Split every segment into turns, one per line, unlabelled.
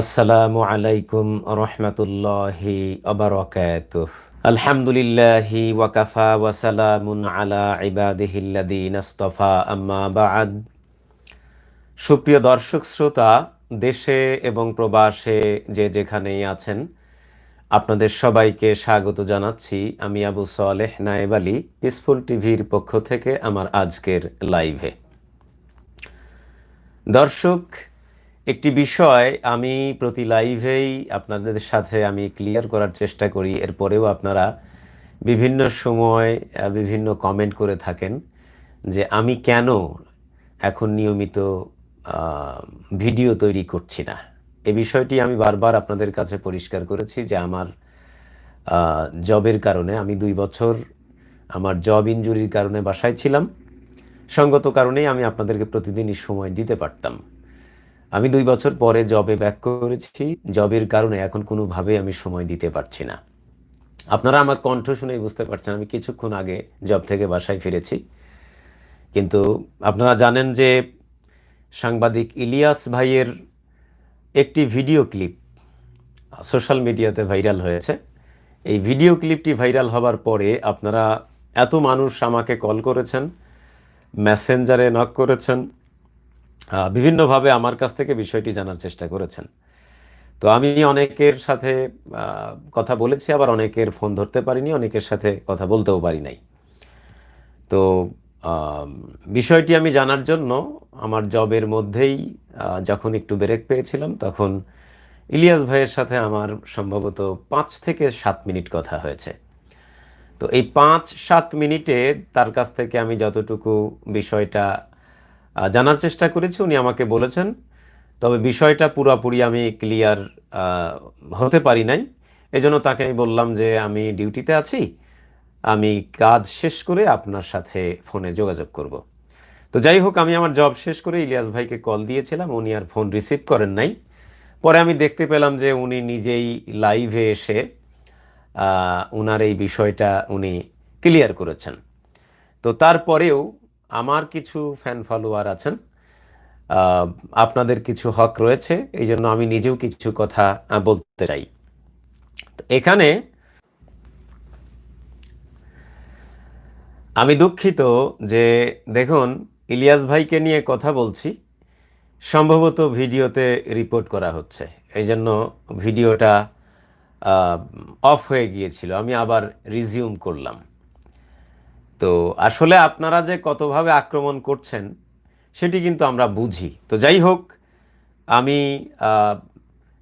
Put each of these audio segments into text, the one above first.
আসসালামু আলাইকুম রহমতুল্লাহি অবরকাত আলহামদুলিল্লাহি ওয়াকাফা ওয়াসালামুন আলা ইবাদিহিল্লাদিন আস্তফা, আম্মা বাদ। সুপ্রিয় দর্শক শ্রোতা, দেশে এবং প্রবাসে যে যেখানেই আছেন, আপনাদের সবাইকে স্বাগত জানাচ্ছি আমি আবু সালেহ নায়েব আলী, পিসফুল টিভির পক্ষ থেকে আমার আজকের লাইভে। দর্শক একটি বিষয় আমি প্রতি লাইভেই আপনাদের সাথে আমি ক্লিয়ার করার চেষ্টা করি, এরপরেও আপনারা বিভিন্ন সময় বিভিন্ন কমেন্ট করে থাকেন যে আমি কেন এখন নিয়মিত ভিডিও তৈরি করছি না। এ বিষয়টি আমি বারবার আপনাদের কাছে পরিষ্কার করেছি যে আমার জবের কারণে আমি দুই বছর আমার জব ইনজুরির কারণে বাসায় ছিলাম। সঙ্গত কারণেই আমি আপনাদেরকে প্রতিদিনই সময় দিতে পারতাম। আমি দুই বছর পরে জবে ব্যাক করেছি। জবের কারণে এখন কোনোভাবে আমি সময় দিতে পারছি না। আপনারা আমার কণ্ঠ শুনেই বুঝতে পারছেন, আমি কিছুক্ষণ আগে জব থেকে বাসায় ফিরেছি। কিন্তু আপনারা জানেন যে সাংবাদিক ইলিয়াস ভাইয়ের একটি ভিডিও ক্লিপ সোশ্যাল মিডিয়াতে ভাইরাল হয়েছে। এই ভিডিও ক্লিপটি ভাইরাল হবার পরে আপনারা এত মানুষ আমাকে কল করেছেন, মেসেঞ্জারে নক করেছেন বিভিন্নভাবে আমার কাছ থেকে বিষয়টি জানার চেষ্টা করেছেন। তো আমি অনেকের সাথে কথা বলেছি, আবার অনেকের ফোন ধরতে পারিনি, অনেকের সাথে কথা বলতেও পারি নাই। তো বিষয়টি আমি জানার জন্য আমার জবের মধ্যেই যখন একটু ব্রেক পেয়েছিলাম, তখন ইলিয়াস ভাইয়ের সাথে আমার সম্ভবত পাঁচ থেকে সাত মিনিট কথা হয়েছে। তো এই পাঁচ সাত মিনিটে তার কাছ থেকে আমি যতটুকু বিষয়টা জানার চেষ্টা করেছি, উনি আমাকে বলেছেন। তবে বিষয়টা পুরোপুরি আমি ক্লিয়ার হতে পারি নাই। এজন্য তাকে আমি বললাম যে, আমি ডিউটিতে আছি। আমি কাজ শেষ করে আপনার সাথে ফোনে যোগাযোগ করব। তো যাই হোক, আমি আমার জব শেষ করে ইলিয়াস ভাইকে কল দিয়েছিলাম। উনি আর ফোন রিসিভ করেন নাই। পরে আমি দেখতে পেলাম যে, উনি নিজেই লাইভে এসে ওনার এই বিষয়টা উনি ক্লিয়ার করেছেন। তো তারপরেও আমার কিছু ফ্যান ফলোয়ার আছেন। আপনাদের কিছু হক রয়েছে, এই জন্য আমি নিজেও কিছু কথা বলতে চাই। এখানে আমি দুঃখিত যে, দেখুন, ইলিয়াস ভাইকে নিয়ে কথা বলছি, সম্ভবত ভিডিওতে রিপোর্ট করা হচ্ছে। এই জন্য ভিডিওটা অফ হয়ে গিয়েছিল। আমি আবার রিজিউম করলাম। তো আসলে আপনারা যে কতভাবে আক্রমণ করছেন, সেটি কিন্তু আমরা বুঝি। তো যাই হোক, আমি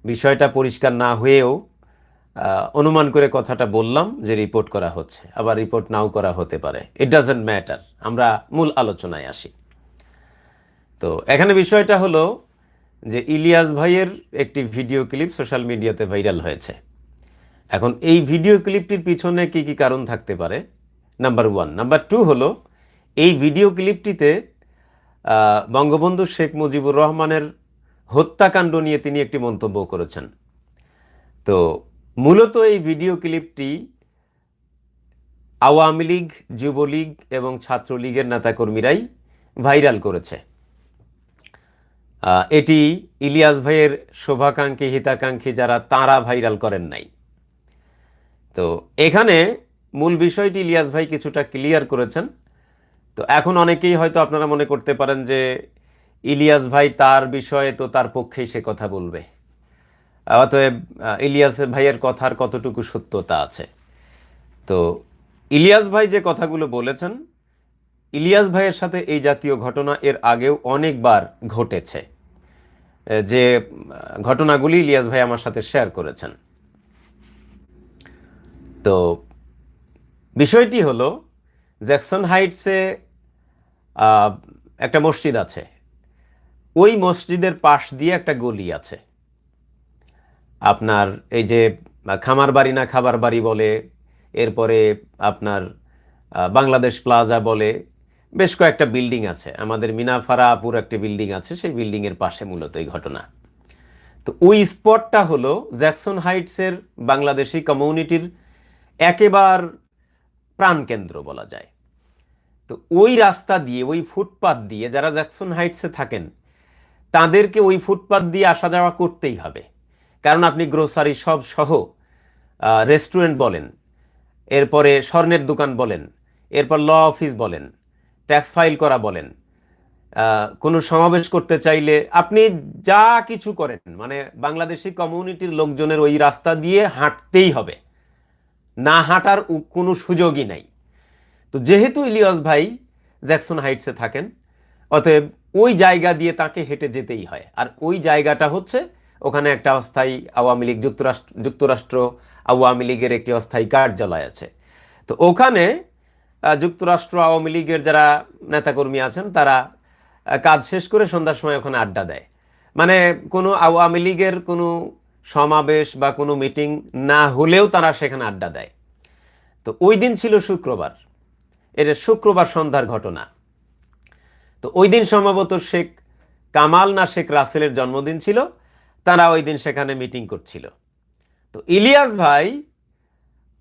বিষয়টা পরিষ্কার না হয়েও অনুমান করে কথাটা বললাম যে রিপোর্ট করা হচ্ছে। আবার রিপোর্ট নাও করা হতে পারে। ইট ডাজেন্ট ম্যাটার আমরা মূল আলোচনায় আসি। তো এখানে বিষয়টা হলো যে ইলিয়াস ভাইয়ের একটি ভিডিও ক্লিপ সোশ্যাল মিডিয়াতে ভাইরাল হয়েছে। এখন এই ভিডিও ক্লিপটির পিছনে কি কি কারণ থাকতে পারে নাম্বার ওয়ান নাম্বার টু হলো, এই ভিডিও ক্লিপটিতে বঙ্গবন্ধু শেখ মুজিবুর রহমানের হত্যাকাণ্ড নিয়ে তিনি একটি মন্তব্য করেছেন। তো, মূলত এই ভিডিও ক্লিপটি আওয়ামী লীগ, যুবলীগ এবং ছাত্রলীগের নেতাকর্মীরাই ভাইরাল করেছে। এটি ইলিয়াস ভাইয়ের শোভাকাঙ্ক্ষী, হিতাকাঙ্ক্ষী যারা, তারা ভাইরাল করেন নাই। তো, এখানে মূল বিষয়টি ইলিয়াস ভাই কিছুটা ক্লিয়ার করেছেন। তো এখন অনেকেই হয়তো আপনারা মনে করতে পারেন যে ইলিয়াস ভাই তার বিষয়ে তো তার পক্ষেই সে কথা বলবে। অতএব ইলিয়াস ভাইয়ের কথার কতটুকু সত্যতা আছে? তো ইলিয়াস ভাই যে কথাগুলো বলেছেন, ইলিয়াস ভাইয়ের সাথে এই জাতীয় ঘটনা এর আগেও অনেকবার ঘটেছে, যে ঘটনাগুলি ইলিয়াস ভাই আমার সাথে শেয়ার করেছেন। তো বিষয়টি হলো, জ্যাকসন হাইটসে একটা মসজিদ আছে। ওই মসজিদের পাশ দিয়ে একটা গলি আছে। আপনার এই যে খামার বাড়ি না খাবার বাড়ি বলে, এরপরে আপনার বাংলাদেশ প্লাজা বলে, বেশ কয়েকটা বিল্ডিং আছে। আমাদের মিনাফারাপুর একটা বিল্ডিং আছে, সেই বিল্ডিংয়ের পাশে মূলত এই ঘটনা। তো ওই স্পটটা হলো জ্যাকসন হাইটসের বাংলাদেশি কমিউনিটির একেবার প্রাণকেন্দ্র বলা যায়। তো ওই রাস্তা দিয়ে, ওই ফুটপাত দিয়ে, যারা জ্যাকসন হাইটসে থাকেন, তাদেরকে ওই ফুটপাত দিয়ে আসা যাওয়া করতেই হবে। কারণ আপনি গ্রোসারি সব সহ রেস্টুরেন্ট বলেন, এরপরে স্বর্ণের দোকান বলেন, এরপর ল অফিস বলেন, ট্যাক্স ফাইল করা বলেন কোনো সমাবেশ করতে চাইলে আপনি যা কিছু করেন মানে বাংলাদেশি কমিউনিটির লোকজনের ওই রাস্তা দিয়ে হাঁটতেই হবে। না হাঁটার কোনো সুযোগই নাই। তো যেহেতু ইলিয়াস ভাই জ্যাকসন হাইটসে থাকেন, অতএব ওই জায়গা দিয়ে তাকে হেঁটে যেতেই হয়। আর ওই জায়গাটা হচ্ছে ওখানে একটা অস্থায়ী আওয়ামী লীগ যুক্তরাষ্ট্র যুক্তরাষ্ট্র আওয়ামী লীগের একটি অস্থায়ী কার্যালয় আছে। তো ওখানে যুক্তরাষ্ট্র আওয়ামী লীগের যারা নেতাকর্মী আছেন, তারা কাজ শেষ করে সন্ধ্যার সময় ওখানে আড্ডা দেয়। মানে কোনো আওয়ামী লীগের কোনো সমাবেশ বা কোনো মিটিং না হলেও তারা সেখানে আড্ডা দেয়। তো ওই দিন ছিল শুক্রবার। এটা শুক্রবার সন্ধ্যার ঘটনা। তো ওই দিন সম্ভবত শেখ কামাল না শেখ রাসেলের জন্মদিন ছিল, তারা ওই দিন সেখানে মিটিং করছিল। তো ইলিয়াস ভাই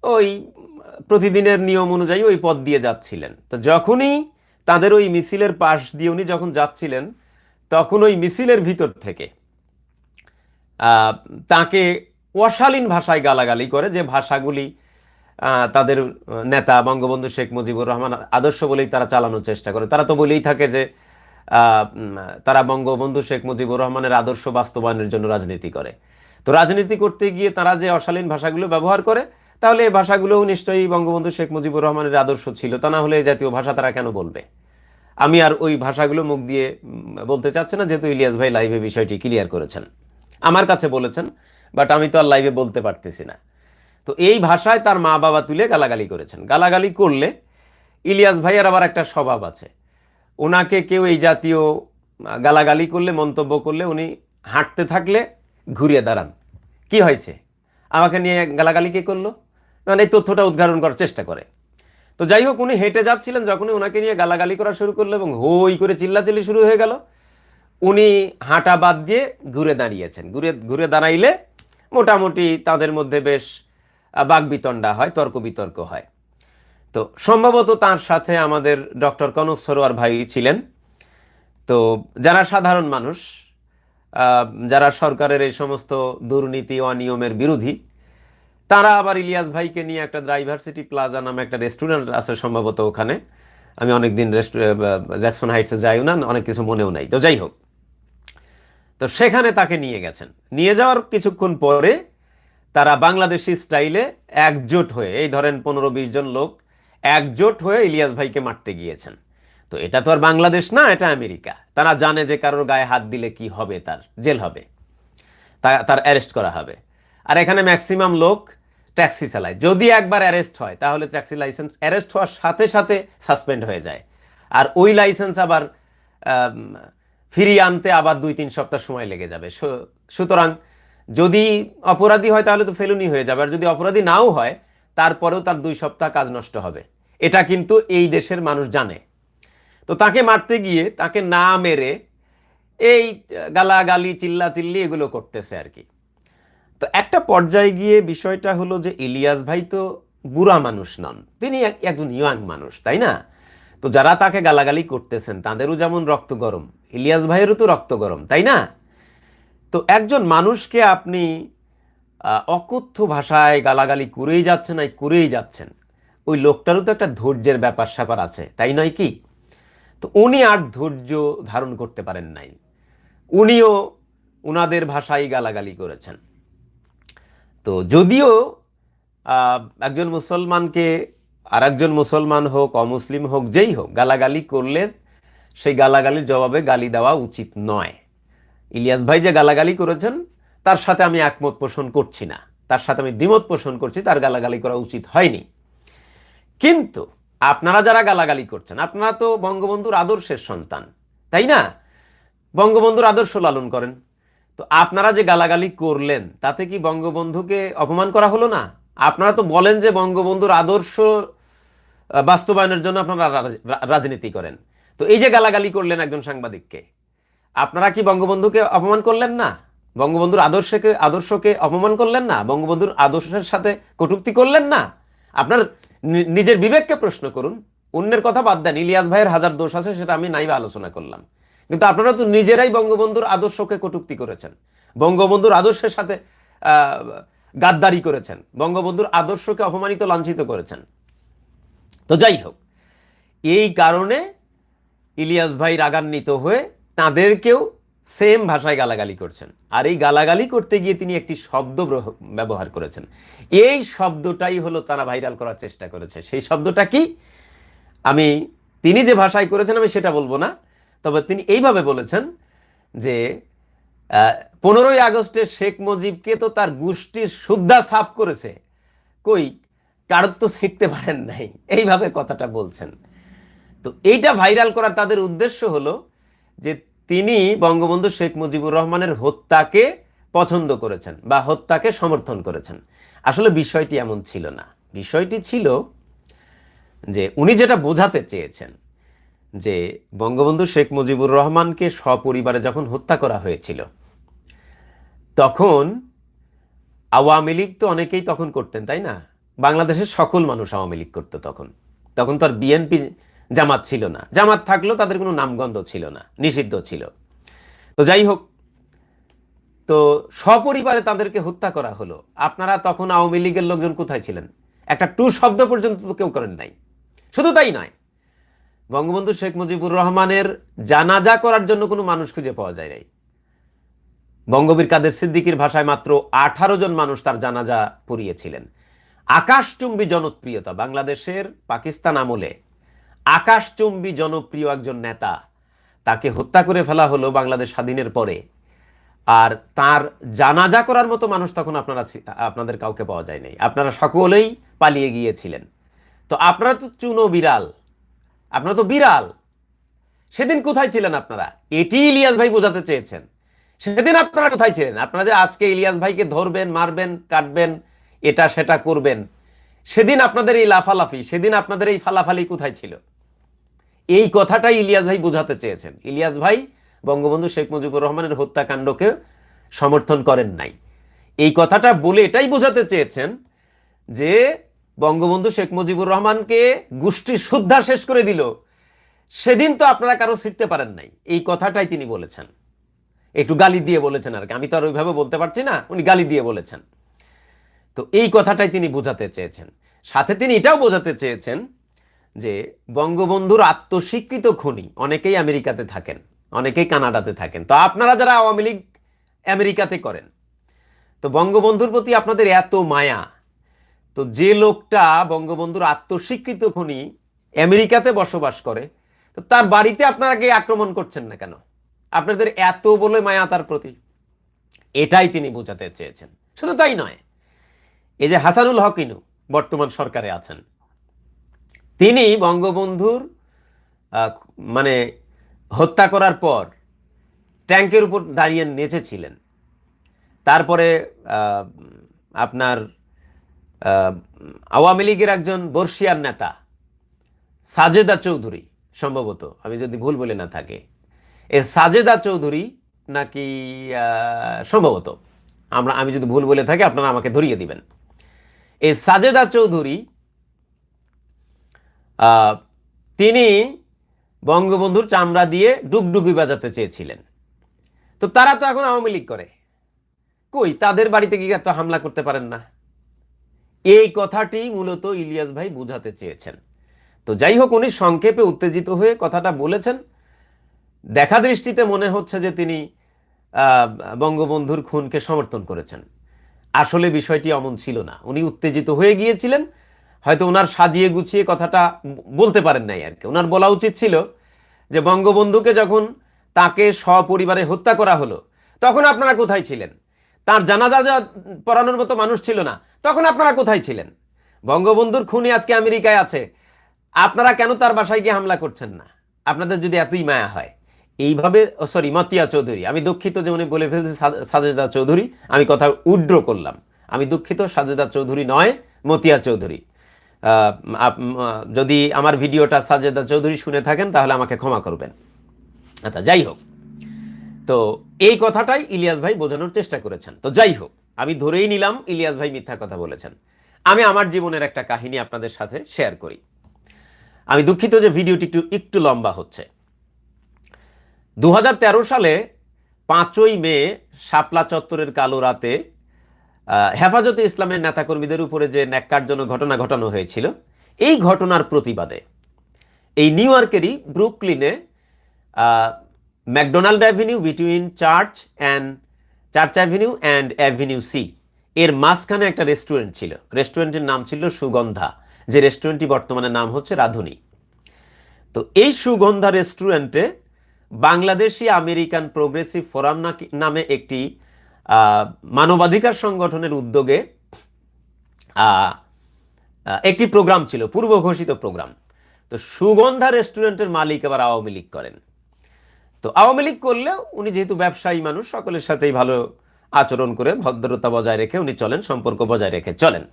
ওই প্রতিদিনের নিয়ম অনুযায়ী ওই পথ দিয়ে যাচ্ছিলেন। তো যখনই তাদের ওই মিছিলের পাশ দিয়ে উনি যখন যাচ্ছিলেন, তখন ওই মিছিলের ভিতর থেকে তাকে অশালীন ভাষায় গালাগালি করে যে ভাষাগুলি তাদের নেতা বঙ্গবন্ধু শেখ মুজিবুর রহমান আদর্শ বলেই তারা চালানোর চেষ্টা করে। তারা তো বলেই থাকে যে তারা বঙ্গবন্ধু শেখ মুজিবুর রহমানের আদর্শ বাস্তবায়নের জন্য রাজনীতি করে। তো রাজনীতি করতে গিয়ে তারা যে অশালীন ভাষাগুলো ব্যবহার করে, তাহলে এই ভাষাগুলোও নিশ্চয়ই বঙ্গবন্ধু শেখ মুজিবুর রহমানের আদর্শ ছিল। তা না হলে এই জাতীয় ভাষা তারা কেন বলবে? আমি আর ওই ভাষাগুলো মুখ দিয়ে বলতে চাচ্ছি না, যেহেতু ইলিয়াস ভাই লাইভে বিষয়টি ক্লিয়ার করেছেন। আমার কাছে বলেছেন বাট আমি তো আর লাইভে বলতে পারতেছি না। তো এই ভাষায় তার মা বাবা তুলে গালাগালি করেছেন। গালাগালি করলে ইলিয়াস ভাইয়ের আবার একটা স্বভাব আছে। ওনাকে কেউ এই জাতীয় গালাগালি করলে, মন্তব্য করলে উনি হাঁটতে থাকলে ঘুরিয়ে দাঁড়ান। কি হয়েছে? আমাকে নিয়ে গালাগালি কে করল? মানে এই তথ্যটা উদ্ঘাটন করার চেষ্টা করে। তো যাই হোক, উনি হেঁটে যাচ্ছিলেন যখনই ওনাকে নিয়ে গালাগালি করা শুরু করল এবং হই করে চিল্লাচিল্লি শুরু হয়ে গেল। উনি হাঁটা বাদ দিয়ে ঘুরে দাঁড়িয়েছেন। ঘুরে ঘুরে দাঁড়াইলে মোটামুটি তাদের মধ্যে বেশ আহ, বাকবিতণ্ডা হয় তর্ক বিতর্ক হয়। তো সম্ভবত তার সাথে আমাদের ডক্টর কনক সরোয়ার ভাই ছিলেন। তো যারা সাধারণ মানুষ যারা সরকারের এই সমস্ত দুর্নীতি অনিয়মের বিরোধী তারা আবার ইলিয়াস ভাইকে নিয়ে একটা ডাইভার্সিটি প্লাজা নামে একটা রেস্টুরেন্ট আছে সম্ভবত ওখানে। আমি অনেকদিন রেস্টু জ্যাকসন হাইটসে যাইও না অনেক কিছু মনেও নাই। তো যাই হোক তো সেখানে তাকে নিয়ে গেছেন। নিয়ে যাওয়ার কিছুক্ষণ পরে তারা বাংলাদেশি স্টাইলে একজোট হয়ে, এই ধরেন পনেরো বিশ জন লোক একজোট হয়ে ইলিয়াস ভাইকে মারতে গিয়েছেন। তো এটা তো আর বাংলাদেশ না, এটা আমেরিকা। তারা জানে যে কারোর গায়ে হাত দিলে কি হবে, তার জেল হবে। তার অ্যারেস্ট করা হবে। আর এখানে ম্যাক্সিমাম লোক ট্যাক্সি চালায়। যদি একবার অ্যারেস্ট হয়, তাহলে ট্যাক্সি লাইসেন্স অ্যারেস্ট হওয়ার সাথে সাথে সাসপেন্ড হয়ে যায়। আর ওই লাইসেন্স আবার ফিরিয়ে আনতে আবার দুই, তিন সপ্তাহ সময় লেগে যাবে। সুতরাং যদি অপরাধী হয় তাহলে তো ফেলুনি হয়ে যাবে। আর যদি অপরাধী নাও হয়, তারপরেও তার দুই সপ্তাহ কাজ নষ্ট হবে। এটা কিন্তু এই দেশের মানুষ জানে। তো তাকে মারতে গিয়ে তাকে না মেরে এই গালাগালি চিল্লা চিল্লি এগুলো করতেছে আর কি। তো একটা পর্যায়ে গিয়ে বিষয়টা হলো যে ইলিয়াস ভাই তো বুড়া মানুষ নন তিনি এক- একজন ইয়াং মানুষ, তাই না? তো যারা তাকে গালাগালি করতেছেন, তাদেরও যেমন রক্ত গরম ইলিয়াস ভাইয়েরও তো রক্ত গরম, তাই না? তো একজন মানুষকে আপনি অকথ্য ভাষায় গালাগালি করেই যাচ্ছেন আর করেই যাচ্ছেন, ওই লোকটারও তো একটা ধৈর্যের ব্যাপার স্যাপার আছে, তাই নয় কি? তো উনি আর ধৈর্য ধারণ করতে পারেন নাই। উনিও উনাদের ভাষায় গালাগালি করেছেন। তো যদিও একজন মুসলমানকে আর একজন মুসলমান হোক, অমুসলিম হোক, যেই হোক, গালাগালি করলে সেই গালাগালির জবাবে গালি দেওয়া উচিত নয়। ইলিয়াস ভাই যে গালাগালি করেছেন, তার সাথে আমি একমত পোষণ করছি না। তার সাথে আমি দ্বিমত পোষণ করছি, তার গালাগালি করা উচিত হয়নি। কিন্তু আপনারা যারা গালাগালি করছেন, আপনারা তো বঙ্গবন্ধুর আদর্শের সন্তান, তাই না? বঙ্গবন্ধুর আদর্শ লালন করেন। তো আপনারা যে গালাগালি করলেন, তাতে কি বঙ্গবন্ধুকে অপমান করা হলো না? আপনারা তো বলেন যে বঙ্গবন্ধুর আদর্শ বাস্তবায়নের জন্য আপনারা রাজনীতি করেন। তো এই যে গালাগালি করলেন একজন সাংবাদিককে, আপনারা কি বঙ্গবন্ধুকে অপমান করলেন না? বঙ্গবন্ধুর আদর্শকে আদর্শকে অপমান করলেন না? বঙ্গবন্ধুর আদর্শের সাথে কটূক্তি করলেন না? আপনার নিজের বিবেককে প্রশ্ন করুন। অন্যের কথা বাদ দেন, ইলিয়াস ভাইয়ের হাজার দোষ আছে, সেটা আমি নাইবা আলোচনা করলাম। কিন্তু আপনারা তো নিজেরাই বঙ্গবন্ধুর আদর্শকে কটূক্তি করেছেন। বঙ্গবন্ধুর আদর্শের সাথে গাদ্দারি করেছেন। বঙ্গবন্ধুর আদর্শকে অপমানিত, লাঞ্ছিত করেছেন। তো যাই হোক, এই কারণে ইলিয়াস ভাই রাগান্বিত হয়ে তাদেরকেও সেম ভাষায় গালাগালি করছেন। আর এই গালাগালি করতে গিয়ে তিনি একটি শব্দ ব্যবহার করেছেন। এই শব্দটাই হলো তারা ভাইরাল করার চেষ্টা করেছে। সেই শব্দটা কি? আমি, তিনি যে ভাষায় করেছেন, আমি সেটা বলব না। তবে তিনি এইভাবে বলেছেন যে পনেরোই আগস্টে শেখ মুজিবকে তো তার গোষ্ঠীর শুদ্ধা সাফ করেছে। কই? কারোর তো শিখতে পারেন নাই। এইভাবে কথাটা বলছেন। তো এইটা ভাইরাল করার তাদের উদ্দেশ্য হলো যে তিনি বঙ্গবন্ধু শেখ মুজিবুর রহমানের হত্যাকে পছন্দ করেছেন বা হত্যাকে সমর্থন করেছেন। আসলে বিষয়টি এমন ছিল না। বিষয়টি ছিল যে উনি যেটা বোঝাতে চেয়েছেন যে বঙ্গবন্ধু শেখ মুজিবুর রহমানকে সপরিবারে যখন হত্যা করা হয়েছিল, তখন আওয়ামী লীগ তো অনেকেই তখন করতেন, তাই না? বাংলাদেশের সকল মানুষ আওয়ামী লীগ করতো তখন। তখন তো আর বিএনপি জামাত ছিল না। জামাত থাকলেও তাদের কোনো নামগন্ধ ছিল না, নিষিদ্ধ ছিল। তো যাই হোক, তো সপরিবারে তাদেরকে হত্যা করা হলো। আপনারা তখন আওয়ামী লীগের লোকজন কোথায় ছিলেন? একটা টু শব্দ পর্যন্ত তো কেউ করেন নাই। শুধু তাই নয়, বঙ্গবন্ধু শেখ মুজিবুর রহমানের জানাজা করার জন্য কোনো মানুষ খুঁজে পাওয়া যায় নাই। বঙ্গবীর কাদের সিদ্দিকীর ভাষায় মাত্র আঠারো জন মানুষ তার জানাজা পড়িয়েছিলেন। আকাশচুম্বী জনপ্রিয়তা বাংলাদেশের পাকিস্তান আমলে আকাশচুম্বী জনপ্রিয় একজন নেতা, তাকে হত্যা করে ফেলা হলো বাংলাদেশ স্বাধীনের পরে। আর তার জানাজা করার মতো মানুষ তখন আপনারা আপনাদের কাউকে পাওয়া যায় নাই আপনারা সকলেই পালিয়ে গিয়েছিলেন। তো আপনারা তো চুনো বিড়াল। আপনারা তো বিড়াল। সেদিন কোথায় ছিলেন আপনারা? এটি ইলিয়াস ভাই বোঝাতে চেয়েছেন। সেদিন আপনারা কোথায় ছিলেন? আপনারা যে আজকে ইলিয়াস ভাইকে ধরবেন, মারবেন, কাটবেন, এটা সেটা করবেন, সেদিন আপনাদের এই লাফালাফি, সেদিন আপনাদের এই ফালাফালি কোথায় ছিল? এই কথাটাই ইলিয়াস ভাই বোঝাতে চেয়েছেন। ইলিয়াস ভাই, বঙ্গবন্ধু শেখ মুজিবুর রহমানের হত্যাকাণ্ডকে সমর্থন করেন নাই। এই কথাটা বলে এটাই বোঝাতে চেয়েছেন যে বঙ্গবন্ধু শেখ মুজিবুর রহমানকে গোষ্ঠী শুদ্ধা শেষ করে দিল। সেদিন তো আপনারা কারও শিখতে পারেন নাই। এই কথাটাই তিনি বলেছেন। একটু গালি দিয়ে বলেছেন আর কি। আমি তো আর ওইভাবে বলতে পারছি না, উনি গালি দিয়ে বলেছেন। তো এই কথাটাই তিনি বোঝাতে চেয়েছেন। সাথে তিনি এটাও বোঝাতে চেয়েছেন যে বঙ্গবন্ধুর আত্মস্বীকৃত খুনি, অনেকেই আমেরিকাতে থাকেন, অনেকেই কানাডাতে থাকেন। তো আপনারা যারা আওয়ামী লীগ আমেরিকাতে করেন, তো বঙ্গবন্ধুর প্রতি আপনাদের এত মায়া, তো যে লোকটা বঙ্গবন্ধুর আত্মস্বীকৃত খুনি আমেরিকাতে বসবাস করে, তো তার বাড়িতে আপনারা গিয়ে আক্রমণ করছেন না কেন? আপনাদের এত বলে মায়া তার প্রতি? এটাই তিনি বোঝাতে চেয়েছেন। শুধু তাই নয়, এই যে হাসানুল হকিনু বর্তমান সরকারে আছেন তিনি বঙ্গবন্ধুর মানে হত্যা করার পর ট্যাঙ্কের উপর দাঁড়িয়ে নেচেছিলেন। তারপরে আপনার আওয়ামী লীগের একজন বর্ষিয়ার নেতা, সাজেদা চৌধুরী, সম্ভবত, আমি যদি ভুল বলে না থাকে। এ সাজেদা চৌধুরী নাকি সম্ভবত, আমরা, আমি যদি ভুল বলে থাকি, আপনারা আমাকে ধরিয়ে দিবেন। এই সাজেদা চৌধুরী তিনি বঙ্গবন্ধুর চামড়া দিয়ে ডুগডুগি বাজাতে চেয়েছিলেন। তো তারা তো এখন আওয়ামী লীগ করে। কই, তাদের বাড়িতে গিয়ে এত হামলা করতে পারেন না? এই কথাটি মূলত ইলিয়াস ভাই বুঝাতে চেয়েছেন। তো যাই হোক, উনি সংক্ষেপে উত্তেজিত হয়ে কথাটা বলেছেন। দেখা দৃষ্টিতে মনে হচ্ছে যে তিনি বঙ্গবন্ধুর খুনকে সমর্থন করেছেন। আসলে বিষয়টি অমন ছিল না। উনি উত্তেজিত হয়ে গিয়েছিলেন। হয়তো ওনার সাজিয়ে গুছিয়ে কথাটা বলতে পারেন নাই আর কি। ওনার বলা উচিত ছিল যে বঙ্গবন্ধুকে যখন তাকে সপরিবারে হত্যা করা হলো, তখন আপনারা কোথায় ছিলেন? তার জানাজা পড়ানোর মতো মানুষ ছিল না, তখন আপনারা কোথায় ছিলেন? বঙ্গবন্ধুর খুনি আজকে আমেরিকায় আছে, আপনারা কেন তার বাসায় গিয়ে হামলা করছেন না? আপনাদের যদি এতই মায়া হয়। এইভাবে সরি, মতিয়া চৌধুরী, আমি দুঃখিত যে উনি বলে ফেলছে সাজেদা চৌধুরী, আমি কথা উড্র করলাম। আমি দুঃখিত সাজেদা চৌধুরী নয়, মতিয়া চৌধুরী। যদি আমার ভিডিওটা সাজেদা চৌধুরী শুনে থাকেন, তাহলে আমাকে ক্ষমা করবেন। আচ্ছা যাই হোক। তো এই কথাটাই ইলিয়াস ভাই বোঝানোর চেষ্টা করেছেন। তো যাই হোক, আমি ধরেই নিলাম ইলিয়াস ভাই মিথ্যা কথা বলেছেন। আমি আমার জীবনের একটা কাহিনী আপনাদের সাথে শেয়ার করি। আমি দুঃখিত যে ভিডিওটি একটু একটু লম্বা হচ্ছে। দু হাজার তেরো সালে পাঁচই মে, শাপলা চত্বরের কালো রাতে হেফাজতে ইসলামের নেতাকর্মীদের উপরে যে ন্যাক্কারজনক ঘটনা ঘটানো হয়েছিল, এই ঘটনার প্রতিবাদে এই নিউ ইয়র্কেরই ব্রুকলিনে McDonald avenue, between Church and, Church avenue and avenue C. এর মাঝখানে একটা রেস্টুরেন্ট ছিল। রেস্টুরেন্টের নাম ছিল সুগন্ধা। যে রেস্টুরেন্টটি বর্তমানে নাম হচ্ছে রাধুনী। তো এই সুগন্ধা রেস্টুরেন্টে বাংলাদেশি আমেরিকান প্রোগ্রেসিভ ফোরাম নামে একটি মানবাধিকার সংগঠনের উদ্যোগে একটি প্রোগ্রাম ছিল, পূর্ব ঘোষিত প্রোগ্রাম। তো সুগন্ধা রেস্টুরেন্টের মালিক আবার আওয়ামী লীগ করেন। তো আওয়ামী লীগ করলেও উনি যেহেতু ব্যবসায়ী মানুষ, সকলের সাথেই ভালো আচরণ করে ভদ্রতা বজায় রেখে উনি চলেন, সম্পর্ক বজায় রেখে চলেন।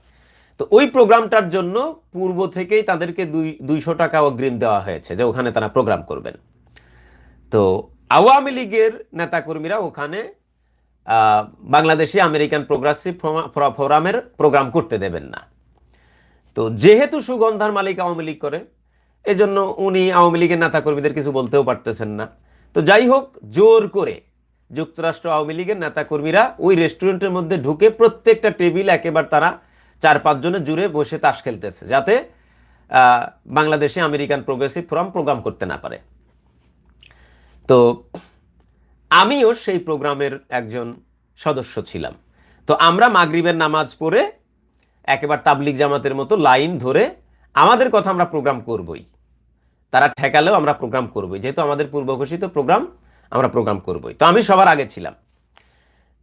তো ওই প্রোগ্রামটার জন্য পূর্ব থেকেই তাদেরকে দুই, দুইশো টাকা অগ্রিম দেওয়া হয়েছে যে ওখানে তারা প্রোগ্রাম করবেন। তো আওয়ামী লীগের নেতাকর্মীরা ওখানে বাংলাদেশি আমেরিকান প্রোগ্রেসিভ ফোরামের প্রোগ্রাম করতে দেবেন না। তো যেহেতু সুগন্ধার মালিক আওয়ামী লীগ করে, এজন্য উনি আওয়ামী লীগের নেতাকর্মীদের কিছু বলতেও পারতেছেন না। তো যাই হোক, জোর করে যুক্তরাষ্ট্র আওয়ামী লীগের নেতাকর্মীরা ওই রেস্টুরেন্টের মধ্যে ঢুকে প্রত্যেকটা টেবিল একেবারে তারা চার পাঁচজনে জুড়ে বসে তাস খেলতেছে, যাতে বাংলাদেশে আমেরিকান প্রোগ্রেসিভ ফোরাম প্রোগ্রাম করতে না পারে। তো আমিও সেই প্রোগ্রামের একজন সদস্য ছিলাম। তো আমরা মাগরিবের নামাজ পড়ে একেবারে তাবলিক জামাতের মতো লাইন ধরে আমাদের কথা আমরা প্রোগ্রাম করবই। তারা ঠেকালেও আমরা প্রোগ্রাম করবই। যেহেতু আমাদের পূর্ব ঘোষিত প্রোগ্রাম, আমরা প্রোগ্রাম করবই। তো আমি সবার আগে ছিলাম।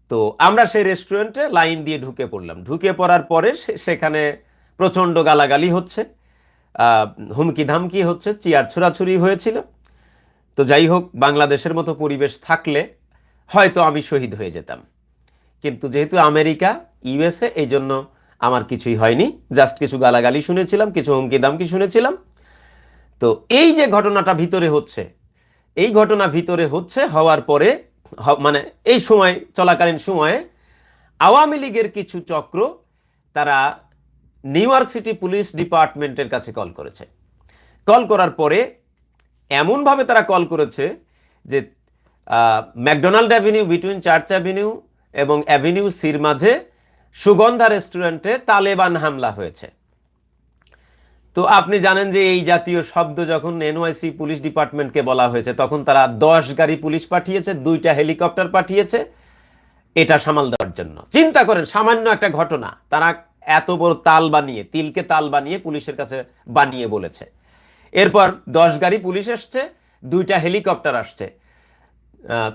তো আমরা সেই রেস্টুরেন্টে লাইন দিয়ে ঢুকে পড়লাম। ঢুকে পড়ার পরে সেখানে প্রচণ্ড গালাগালি হচ্ছে। হুমকি ধামকি হচ্ছে, চেয়ার ছোড়াছুরি হয়েছিল। তো যাই হোক, বাংলাদেশের মতো পরিবেশ থাকলে হয়তো আমি শহীদ হয়ে যেতাম। কিন্তু যেহেতু আমেরিকা, ইউএসএ এই জন্য আমার কিছুই হয়নি। জাস্ট কিছু গালাগালি শুনেছিলাম, কিছু হুমকি দামকি শুনেছিলাম। তো এই যে ঘটনাটা ভিতরে হচ্ছে, এই ঘটনা ভিতরে হচ্ছে হওয়ার পরে মানে এই সময়, চলাকালীন সময়ে আওয়ামী লীগের কিছু চক্র তারা নিউ ইয়র্ক সিটি পুলিশ ডিপার্টমেন্টের কাছে কল করেছে। কল করার পরে এমনভাবে তারা কল করেছে যে McDonald avenue, between Church avenue এবং অ্যাভিনিউ সির মাঝে সুগন্ধা রেস্টুরেন্টে তালেবান হামলা হয়েছে। তো আপনি জানেন যে এই জাতীয় শব্দ যখন এনওয়াইসি পুলিশ ডিপার্টমেন্টকে বলা হয়েছে, তখন তারা দশ গাড়ি পুলিশ পাঠিয়েছে, দুইটা হেলিকপ্টার পাঠিয়েছে। এটা সামাল দেওয়ার জন্য। চিন্তা করেন, সামান্য একটা ঘটনা। তারা এত বড় তাল বানিয়ে, তিলকে তাল বানিয়ে পুলিশের কাছে বানিয়ে বলেছে। এরপর দশ গাড়ি পুলিশ এসছে দুইটা হেলিকপ্টার আসছে।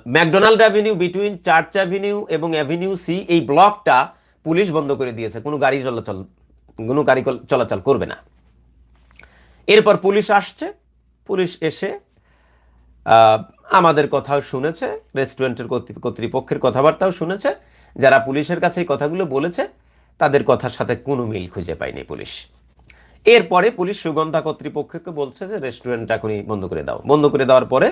McDonald avenue, between Church avenue এবং অ্যাভিনিউ সি, এই ব্লকটা পুলিশ বন্ধ করে দিয়েছে। কোনো গাড়ি চলাচল, কোনো গাড়ি চলাচল করবে না। এরপর পুলিশ আসছে, পুলিশ এসে আমাদের কথাও শুনেছে, রেস্টুরেন্টের কর্তৃ- কর্তৃপক্ষের কথাবার্তাও শুনেছে। যারা পুলিশের কাছে এই কথাগুলো বলেছে, তাদের কথার সাথে কোনো মিল খুঁজে পায়নি পুলিশ। এরপরে পুলিশ সুগন্ধা কর্তৃপক্ষকে বলছে যে রেস্টুরেন্ট এখনই বন্ধ করে দাও। বন্ধ করে দেওয়ার পরে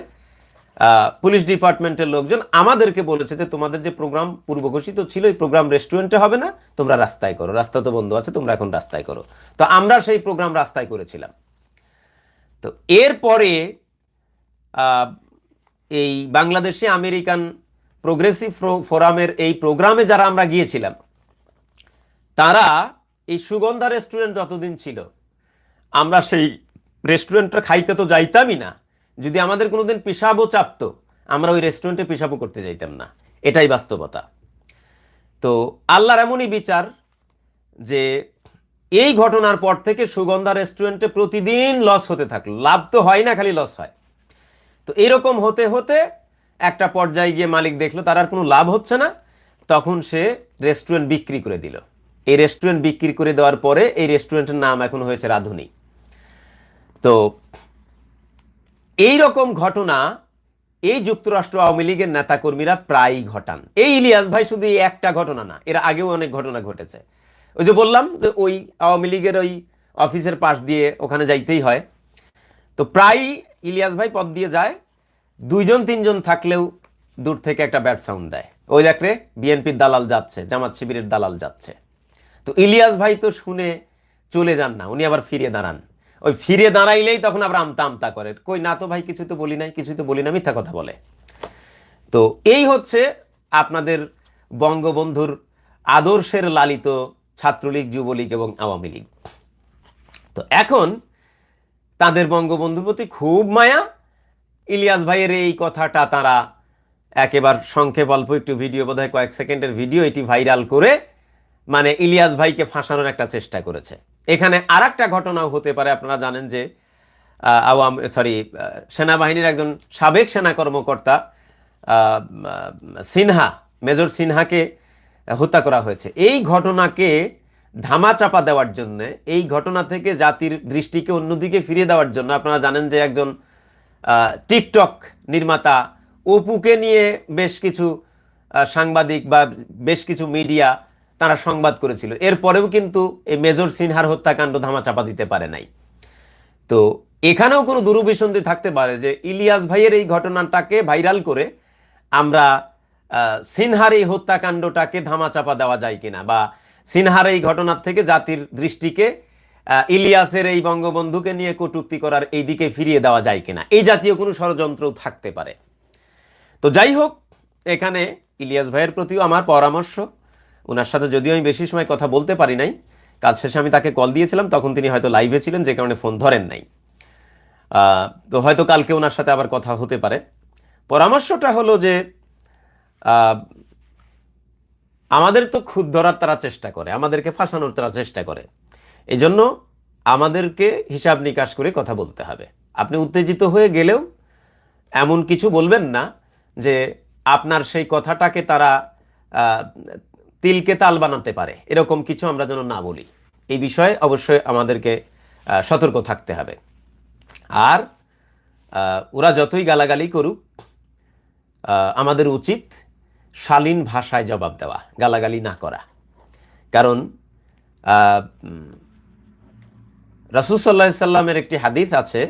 পুলিশ ডিপার্টমেন্টের লোকজন আমাদেরকে বলেছে যে তোমাদের যে প্রোগ্রাম পূর্ব ঘোষিত ছিল, এই প্রোগ্রাম রেস্টুরেন্টে হবে না, তোমরা রাস্তায় করো। রাস্তা তো বন্ধ আছে, তোমরা এখন রাস্তায় করো। তো আমরা সেই প্রোগ্রাম রাস্তায় করেছিলাম। তো এরপরে এই বাংলাদেশে আমেরিকান প্রোগ্রেসিভ ফোরামের এই প্রোগ্রামে যারা আমরা গিয়েছিলাম, তারা এই সুগন্ধা রেস্টুরেন্ট যতদিন ছিল আমরা সেই রেস্টুরেন্টটা খাইতে তো যাইতামই না। যদি আমাদের কোনোদিন পেশাবও চাপতো, আমরা ওই রেস্টুরেন্টে পেশাবও করতে যাইতাম না। এটাই বাস্তবতা। তো আল্লাহর এমনই বিচার যে এই ঘটনার পর থেকে সুগন্ধা রেস্টুরেন্টে প্রতিদিন লস হতে থাকল। লাভ তো হয় না, খালি লস হয়। তো এরকম হতে হতে একটা পর্যায়ে গিয়ে মালিক দেখল, তার আর কোনো লাভ হচ্ছে না। তখন সে রেস্টুরেন্ট বিক্রি করে দিল। এই রেস্টুরেন্ট বিক্রি করে দেওয়ার পরে এই রেস্টুরেন্টের নাম এখন হয়েছে রাধুনী। তো এই রকম ঘটনা এই যুক্তরাষ্ট্র আওয়ামী লীগের নেতাকর্মীরা প্রায়ই ঘটান। এই ইলিয়াস ভাই শুধু একটা ঘটনা না, এর আগেও অনেক ঘটনা ঘটেছে। ওই যে বললাম যে ওই আওয়ামী লীগের ওই অফিসের পাশ দিয়ে ওখানে যাইতেই হয়। তো প্রায় ইলিয়াস ভাই পথ দিয়ে যায়, দুইজন তিনজন থাকলেও দূর থেকে একটা ব্যাড সাউন্ড দেয়। ওই দেখলে বিএনপির দালাল যাচ্ছে, জামাত শিবিরের দালাল যাচ্ছে। তো ইলিয়াস ভাই তো শুনে চলে যান না, উনি আবার ফিরে দাঁড়ান। ওই ফিরে দাঁড়াইলেই তখন আবার আমতা আমতা করে। কই, না তো ভাই, কিছু তো বলি নাই, কিছু তো বলি না মিথ্যা কথা বলে। তো এই হচ্ছে আপনাদের বঙ্গবন্ধুর আদর্শের লালিত ছাত্রলীগ, যুবলীগ এবং আওয়ামী লীগ। তো এখন তাদের বঙ্গবন্ধুর প্রতি খুব মায়া। ইলিয়াস ভাইয়ের এই কথাটা তারা একেবার সংক্ষেপ অল্প একটু ভিডিও, বোধহয় কয়েক সেকেন্ডের ভিডিও এটি ভাইরাল করে মানে ইলিয়াস ভাইকে ফাঁসানোর একটা চেষ্টা করেছে। এখানে আর একটা ঘটনাও হতে পারে, আপনারা জানেন যে আওয়াম সরি সেনাবাহিনীর একজন সাবেক সেনা কর্মকর্তা সিনহা, মেজর সিনহাকে হত্যা করা হয়েছে। এই ঘটনাকে ধামাচাপা দেওয়ার জন্য, এই ঘটনা থেকে জাতির দৃষ্টিকে অন্যদিকে ফিরিয়ে দেওয়ার জন্য আপনারা জানেন যে একজন টিকটক নির্মাতা অপুকে নিয়ে বেশ কিছু সাংবাদিক বা বেশ কিছু মিডিয়া তারা সংবাদ করেছিল। এরপরেও কিন্তু এই মেজর সিনহার হত্যাকাণ্ড ধামাচাপা দিতে পারে নাই। তো এখানেও কোনো দুরুবিসন্ধি থাকতে পারে যে ইলিয়াস ভাইয়ের এই ঘটনাটাকে ভাইরাল করে আমরা সিনহার এই হত্যাকাণ্ডটাকে ধামাচাপা দেওয়া যায় কিনা বা সিনহার এই ঘটনার থেকে জাতির দৃষ্টিকে ইলিয়াসের এই বঙ্গবন্ধুকে নিয়ে কটূক্তি করার এই দিকে ফিরিয়ে দেওয়া যায় কিনা, এই জাতীয় কোনো ষড়যন্ত্রও থাকতে পারে। তো যাই হোক, এখানে ইলিয়াস ভাইয়ের প্রতিও আমার পরামর্শ। ওনার সাথে যদিও আমি বেশি সময় কথা বলতে পারি নাই কাজ শেষে আমি তাকে কল দিয়েছিলাম, তখন তিনি হয়তো লাইভে ছিলেন, যে কারণে ফোন ধরেন নাই। তো হয়তো কালকে ওনার সাথে আবার কথা হতে পারে। পরামর্শটা হলো যে আমাদের তো খুদ ধরার তারা চেষ্টা করে, আমাদেরকে ফাঁসানোর তারা চেষ্টা করে। এই জন্য আমাদেরকে হিসাব নিকাশ করে কথা বলতে হবে। আপনি উত্তেজিত হয়ে গেলেও এমন কিছু বলবেন না যে আপনার সেই কথাটাকে তারা তিলকে তাল বানাতে পারে। এরকম কিছু আমরা যেন না বলি। এই বিষয়ে অবশ্যই আমাদেরকে সতর্ক থাকতে হবে। আর ওরা যতই গালাগালি করুক আমাদের উচিত শালীন ভাষায় জবাব দেওয়া, গালাগালি না করা। কারণ রাসুল সাল্লাহ সাল্লামের একটি হাদিস আছে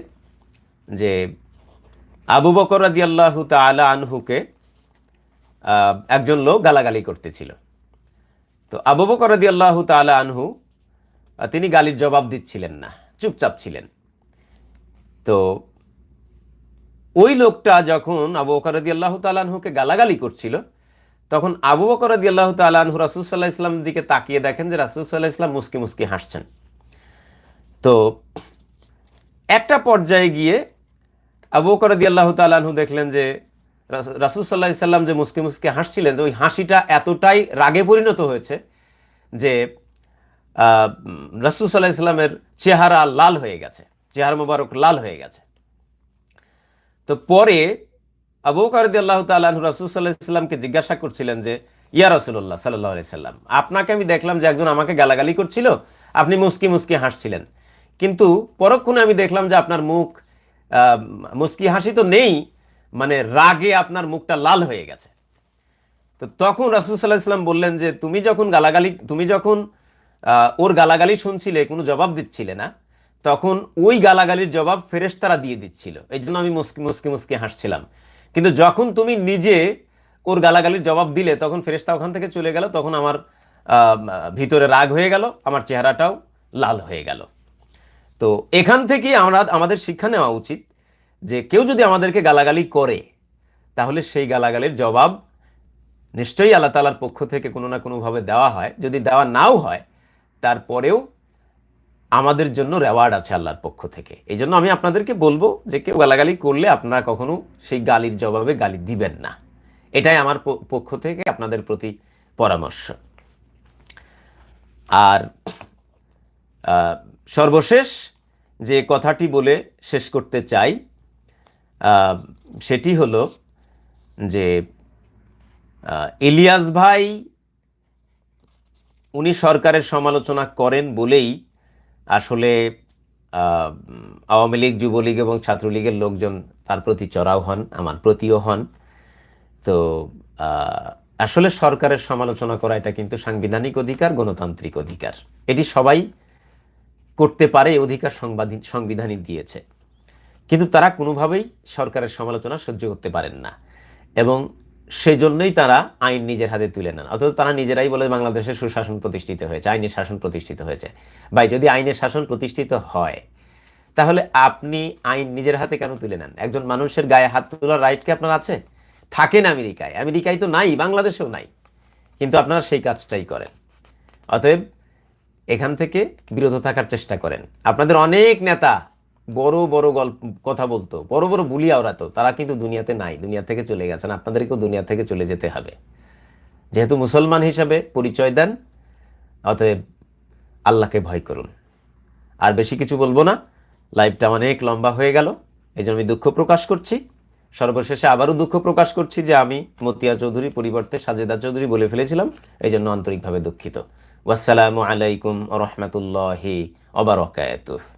যে, আবু বকর রাদি আল্লাহ তালা আনহুকে একজন লোক গালাগালি করতেছিল। তো আবু বকর রাদি আল্লাহ তালা আনহু, তিনি গালির জবাব দিচ্ছিলেন না, চুপচাপ ছিলেন। তো ওই লোকটা যখন আবু বকর রাদি আল্লাহ তালানহুকে গালাগালি করছিল, তখন আবু বকর রাদি আল্লাহ তালানহু রাসুলসাল্লাহ ইসলামের দিকে তাকিয়ে দেখেন যে রাসুলসাল্লাহ ইসলাম মুসকি মুসকি হাসছেন। তো একটা পর্যায়ে গিয়ে আবু বকর রাদি আল্লাহ তালানহু দেখলেন যে রাসুল সাল্লাহ সাল্লাম যে মুসকি মুসকি হাসছিলেন ওই হাসিটা এতটাই রাগে পরিণত হয়েছে যে রাসুল সাল্লাহ ইসলামের চেহারা লাল হয়ে গেছে, চেহারা মোবারক লাল হয়ে গেছে। তো পরে আবু কারদি আল্লাহ তালু রাসুল সাল্লাহ ইসলামকে জিজ্ঞাসা করছিলেন যে, ইয়া রসুল্লাহ সাল্লাহ সাল্লাম, আপনাকে আমি দেখলাম যে একজন আমাকে গালাগালি করছিল, আপনি মুস্কি মুস্কি হাসছিলেন। কিন্তু পরক্ষণে আমি দেখলাম যে আপনার মুখ মুস্কি হাসি তো নেই মানে রাগে আপনার মুখটা লাল হয়ে গেছে। তো তখন রাসুল সাল্লাহ ইসলাম বললেন যে, তুমি যখন গালাগালি, তুমি যখন ওর গালাগালি শুনছিলে, কোনো জবাব দিচ্ছিলে না, তখন ওই গালাগালির জবাব ফেরেশতারা দিয়ে দিচ্ছিল। এই জন্য আমি মুসকি মুসকি মুসকি হাসছিলাম। কিন্তু যখন তুমি নিজে ওর গালাগালির জবাব দিলে, তখন ফেরেশতা ওখান থেকে চলে গেল, তখন আমার ভিতরে রাগ হয়ে গেল, আমার চেহারাটাও লাল হয়ে গেল। তো এখান থেকে আমরা, আমাদের শিক্ষা নেওয়া উচিত যে কেউ যদি আমাদেরকে গালাগালি করে, তাহলে সেই গালাগালির জবাব নিশ্চয়ই আল্লাহ তালার পক্ষ থেকে কোনো না কোনোভাবে দেওয়া হয়। যদি দেওয়া নাও হয়, তারপরেও আমাদের জন্য রেওয়ার্ড আছে আল্লাহর পক্ষ থেকে। এই জন্য আমি আপনাদেরকে বলব যে কেউ গালাগালি করলে আপনারা কখনো সেই গালির জবাবে গালি দিবেন না। এটাই আমার পক্ষ থেকে আপনাদের প্রতি পরামর্শ। আর সর্বশেষ যে কথাটি বলে শেষ করতে চাই সেটি হলো যে ইলিয়াস ভাই উনি সরকারের সমালোচনা করেন বলেই আসলে আওয়ামী লীগ, যুবলীগ এবং ছাত্রলীগের লোকজন তার প্রতি চড়াও হন, আমার প্রতিও হন। তো আসলে সরকারের সমালোচনা করা এটা কিন্তু সাংবিধানিক অধিকার, গণতান্ত্রিক অধিকার। এটি সবাই করতে পারে অধিকার সংবিধানই দিয়েছে। কিন্তু তারা কোনোভাবেই সরকারের সমালোচনা সহ্য করতে পারেন না। এবং সেই জন্যই তারা আইন নিজের হাতে তুলে নেন। অথচ তারা নিজেরাই বলে বাংলাদেশের সুশাসন প্রতিষ্ঠিত হয়েছে, আইনের শাসন প্রতিষ্ঠিত হয়েছে। ভাই, যদি আইনের শাসন প্রতিষ্ঠিত হয়, তাহলে আপনি আইন নিজের হাতে কেন তুলে নেন? একজন মানুষের গায়ে হাত তোলার রাইট কি আপনার আছে? থাকেন আমেরিকায়। আমেরিকায় তো নাই, বাংলাদেশেও নাই। কিন্তু আপনারা সেই কাজটাই করেন। অতএব এখান থেকে বিরত থাকার চেষ্টা করেন। আপনাদের অনেক নেতা বড় বড় গল্প, কথা বলতো, বড় বড় বুলি আওড়াতো, তারা কিন্তু দুনিয়াতে নাই, দুনিয়া থেকে চলে গেছেন, আপনাদেরকেও দুনিয়া থেকে চলে যেতে হবে। যেহেতু মুসলমান হিসাবে পরিচয় দেন, অতএব আল্লাহকে ভয় করুন। আর বেশি কিছু বলব না লাইভটা অনেক লম্বা হয়ে গেল, এই জন্য আমি দুঃখ প্রকাশ করছি। সর্বশেষে আবারও দুঃখ প্রকাশ করছি যে আমি মতিয়া চৌধুরী পরিবর্তে সাজেদা চৌধুরী বলে ফেলেছিলাম, এই জন্য আন্তরিকভাবে দুঃখিত। ওয়াসসালামু আলাইকুম রহমতুল্লাহি অবরকায়াতুহ